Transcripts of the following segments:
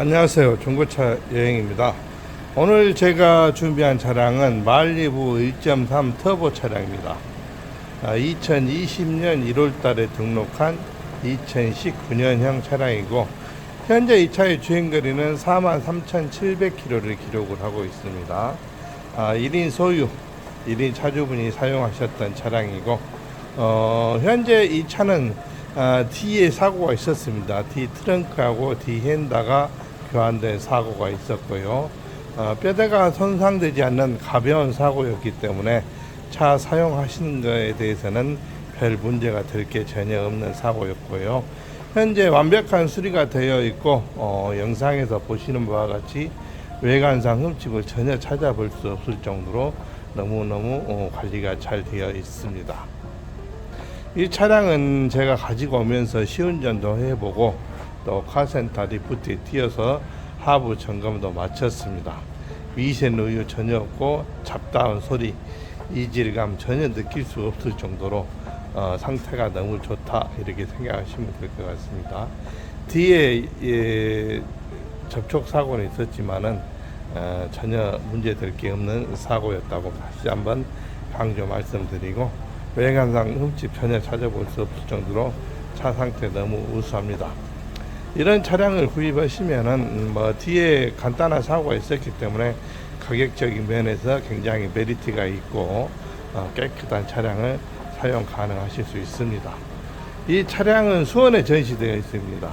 안녕하세요. 중고차 여행입니다. 오늘 제가 준비한 차량은 말리부 1.3 터보 차량입니다. 2020년 1월 달에 등록한 2019년형 차량이고 현재 이 차의 주행거리는 43,700km를 기록을 하고 있습니다. 1인 소유, 1인 차주분이 사용하셨던 차량이고 어, 현재 이 차는 아, 뒤에 사고가 있었습니다. 뒤 트렁크하고 뒤 핸다가 교환된 사고가 있었고요. 어, 뼈대가 손상되지 않는 가벼운 사고였기 때문에 차 사용하시는 것에 대해서는 별 문제가 될 게 전혀 없는 사고였고요. 현재 완벽한 수리가 되어 있고 어, 영상에서 보시는 바와 같이 외관상 흠집을 전혀 찾아볼 수 없을 정도로 너무너무 어, 관리가 잘 되어 있습니다. 이 차량은 제가 가지고 오면서 시운전도 해보고 또 카센터 리프트에 띄어서 하부 점검도 마쳤습니다. 미세 누유 전혀 없고 잡다운 소리, 이질감 전혀 느낄 수 없을 정도로 어, 상태가 너무 좋다 이렇게 생각하시면 될 것 같습니다. 뒤에 예, 접촉 사고는 있었지만은 어, 전혀 문제될 게 없는 사고였다고 다시 한번 강조 말씀드리고 외관상 흠집 전혀 찾아볼 수 없을 정도로 차 상태 너무 우수합니다. 이런 차량을 구입하시면은 음, 뭐 뒤에 간단한 사고가 있었기 때문에 가격적인 면에서 굉장히 메리트가 있고 어, 깨끗한 차량을 사용 가능하실 수 있습니다. 이 차량은 수원에 전시되어 있습니다.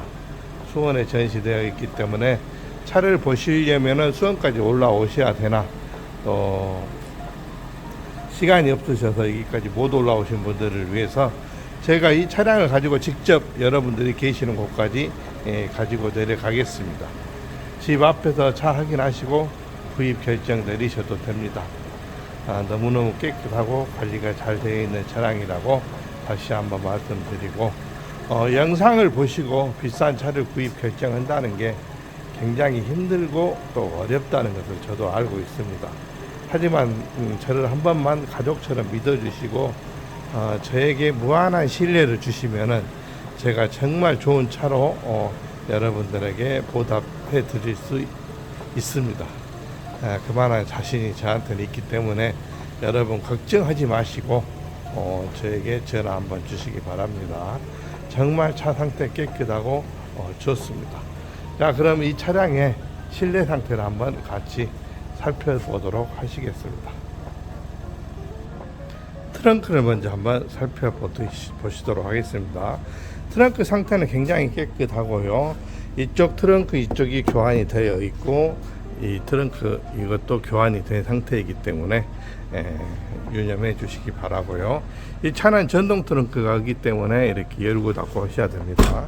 수원에 전시되어 있기 때문에 차를 보시려면은 수원까지 올라오셔야 되나 또 시간이 없으셔서 여기까지 못 올라오신 분들을 위해서 제가 이 차량을 가지고 직접 여러분들이 계시는 곳까지 예, 가지고 내려가겠습니다. 집 앞에서 차 확인하시고 구입 결정 내리셔도 됩니다. 아, 너무너무 깨끗하고 관리가 잘 되어 있는 차량이라고 다시 한번 말씀드리고 어, 영상을 보시고 비싼 차를 구입 결정한다는 게 굉장히 힘들고 또 어렵다는 것을 저도 알고 있습니다. 하지만 음, 저를 한 번만 가족처럼 믿어주시고 어, 저에게 무한한 신뢰를 주시면은 제가 정말 좋은 차로 어, 여러분들에게 보답해 드릴 수 있습니다. 아, 그만한 자신이 저한테는 있기 때문에 여러분 걱정하지 마시고 어, 저에게 전화 한번 주시기 바랍니다. 정말 차 상태 깨끗하고 어, 좋습니다. 자, 그럼 이 차량의 실내 상태를 한번 같이 살펴보도록 하시겠습니다. 트렁크를 먼저 한번 살펴보시도록 하겠습니다. 트렁크 상태는 굉장히 깨끗하고요. 이쪽 트렁크 이쪽이 교환이 되어 있고 이 트렁크 이것도 교환이 된 상태이기 때문에 에, 유념해 주시기 바라고요. 이 차는 전동 트렁크가기 때문에 이렇게 열고 닫고 하셔야 됩니다.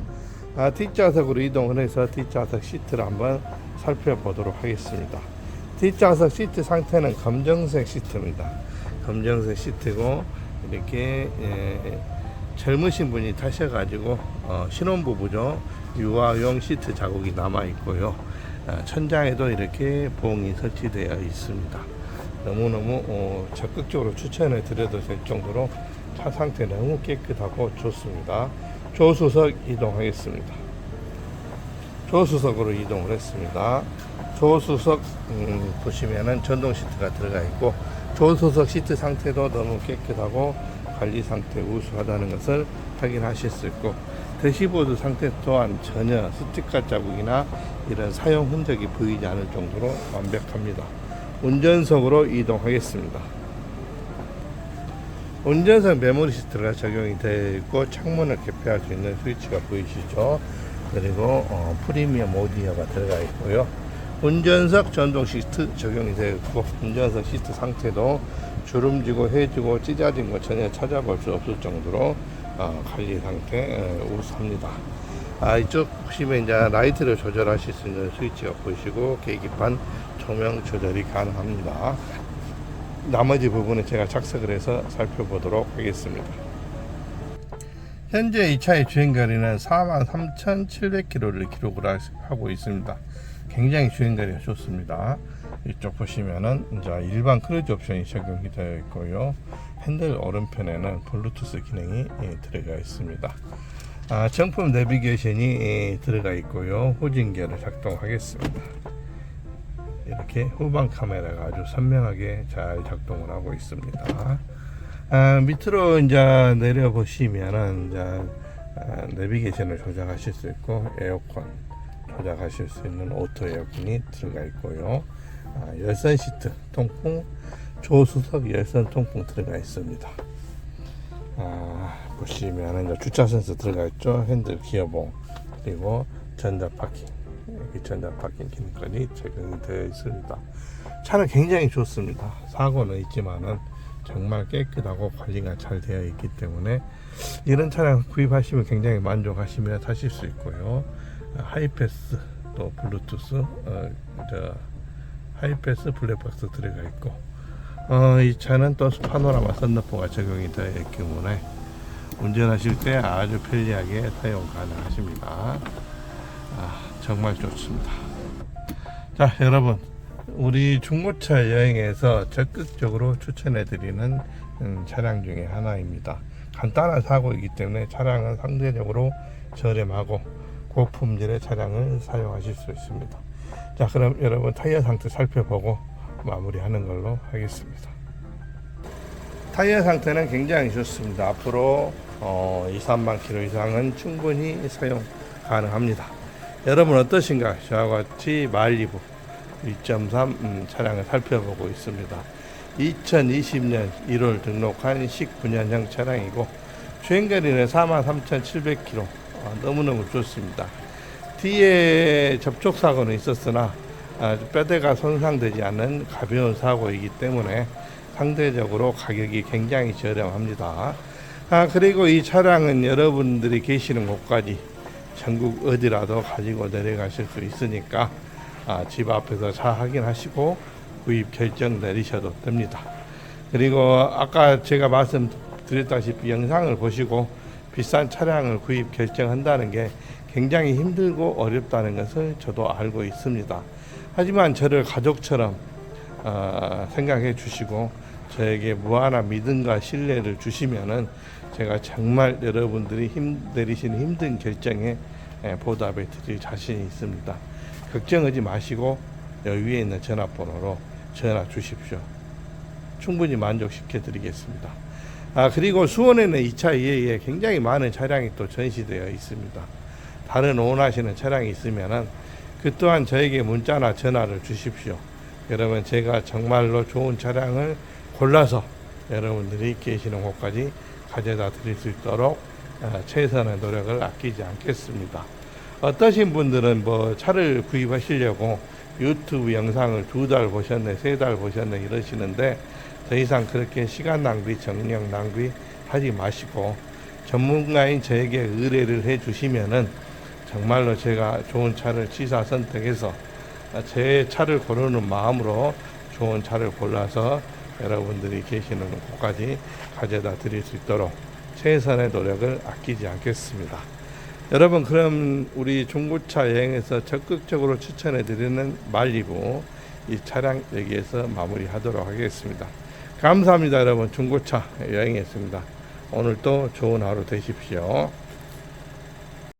아, 뒷좌석으로 이동을 해서 뒷좌석 시트를 한번 살펴보도록 하겠습니다. 뒷좌석 시트 상태는 검정색 시트입니다. 검정색 시트고 이렇게 예, 젊으신 분이 타셔가지고 어, 신혼부부죠. 유아용 시트 자국이 남아 있고요. 아, 천장에도 이렇게 봉이 설치되어 있습니다. 너무너무 어, 적극적으로 추천해 드려도 될 정도로 차 상태 너무 깨끗하고 좋습니다. 조수석 이동하겠습니다 조수석으로 이동을 했습니다 조수석 음, 보시면은 전동 시트가 들어가 있고 조수석 시트 상태도 너무 깨끗하고 관리 상태 우수하다는 것을 확인하실 수 있고 대시보드 상태 또한 전혀 스티커 자국이나 이런 사용 흔적이 보이지 않을 정도로 완벽합니다. 운전석으로 이동하겠습니다. 운전석 메모리 시트가 적용이 되어 있고 창문을 개폐할 수 있는 스위치가 보이시죠? 그리고 어, 프리미엄 오디오가 들어가 있고요. 운전석 전동 시트 적용이 되어 있고 운전석 시트 상태도 주름지고 해지고 찢어진 거 전혀 찾아볼 수 없을 정도로 어, 관리 상태 어, 우수합니다. 아, 이쪽 보시면 이제 라이트를 조절하실 수 있는 스위치가 보이시고 계기판 조명 조절이 가능합니다. 나머지 부분은 제가 착석을 해서 살펴보도록 하겠습니다. 현재 이 차의 주행거리는 43,700km를 기록을 하고 있습니다. 굉장히 주행거리가 좋습니다. 이쪽 보시면은 이제 일반 크루즈 옵션이 적용이 되어 있고요. 핸들 오른편에는 블루투스 기능이 예, 들어가 있습니다. 아, 정품 내비게이션이 예, 들어가 있고요. 후진기어를 작동하겠습니다. 이렇게 후방 카메라가 아주 선명하게 잘 작동을 하고 있습니다. 아, 밑으로 이제 내려 보시면은 이제 아, 내비게이션을 조작하실 수 있고 에어컨 조작하실 수 있는 오토 에어컨이 들어가 있고요. 아, 열선 시트 통풍 조수석 열선 통풍 들어가 있습니다. 아, 보시면은 이제 주차 센서 들어가 있죠. 핸들 기어봉 그리고 전자 파킹 전자 파킹 기능까지 적용이 되어 있습니다. 차는 굉장히 좋습니다. 사고는 있지만은 정말 깨끗하고 관리가 잘 되어 있기 때문에 이런 차량 구입하시면 굉장히 만족하시며 타실 수 있고요. 아, 하이패스 또 블루투스 어, 저 하이패스 블랙박스 들어가 있고 어, 이 차는 또 파노라마 썬루프가 적용이 되어 있기 때문에 운전하실 때 아주 편리하게 사용 가능하십니다. 아, 정말 좋습니다. 자, 여러분. 우리 중고차 여행에서 적극적으로 추천해 드리는 음, 차량 중에 하나입니다. 간단한 사고이기 때문에 차량은 상대적으로 저렴하고 고품질의 차량을 사용하실 수 있습니다. 자, 그럼 여러분 타이어 상태 살펴보고 마무리하는 걸로 하겠습니다. 타이어 상태는 굉장히 좋습니다. 앞으로 어, 2, 3만 킬로 이상은 충분히 사용 가능합니다. 여러분 어떠신가요? 저와 같이 마일리브 2.3 음, 차량을 살펴보고 있습니다. 2020년 1월 등록한 19년형 차량이고 주행거리는 43,700km 아, 너무너무 좋습니다. 뒤에 접촉 사고는 있었으나 아, 뼈대가 손상되지 않는 가벼운 사고이기 때문에 상대적으로 가격이 굉장히 저렴합니다. 아, 그리고 이 차량은 여러분들이 계시는 곳까지 전국 어디라도 가지고 내려가실 수 있으니까 아, 집 앞에서 차 확인하시고 구입 결정 내리셔도 됩니다. 그리고 아까 제가 말씀드렸다시피 영상을 보시고 비싼 차량을 구입 결정한다는 게 굉장히 힘들고 어렵다는 것을 저도 알고 있습니다. 하지만 저를 가족처럼 어, 생각해 주시고 저에게 무한한 믿음과 신뢰를 주시면은 제가 정말 여러분들이 힘 내리시는 힘든 결정에 예, 보답해 드릴 자신이 있습니다. 걱정하지 마시고 여기 위에 있는 전화번호로 전화 주십시오. 충분히 만족시켜 드리겠습니다. 아, 그리고 수원에는 2차 이외에 굉장히 많은 차량이 또 전시되어 있습니다. 다른 원하시는 차량이 있으면은 그 또한 저에게 문자나 전화를 주십시오. 그러면 제가 정말로 좋은 차량을 골라서 여러분들이 계시는 곳까지 가져다 드릴 수 있도록 어, 최선의 노력을 아끼지 않겠습니다. 어떠신 분들은 뭐 차를 구입하시려고 유튜브 영상을 두 달 보셨네, 세 달 보셨네 이러시는데 더 이상 그렇게 시간 낭비, 정력 낭비 하지 마시고 전문가인 저에게 의뢰를 해 주시면은 정말로 제가 좋은 차를 취사 선택해서 제 차를 고르는 마음으로 좋은 차를 골라서 여러분들이 계시는 곳까지 가져다 드릴 수 있도록 최선의 노력을 아끼지 않겠습니다. 여러분 그럼 우리 중고차 여행에서 적극적으로 추천해 드리는 말리부 이 차량 여기에서 마무리하도록 하겠습니다. 감사합니다 여러분 중고차 여행이었습니다. 오늘도 좋은 하루 되십시오.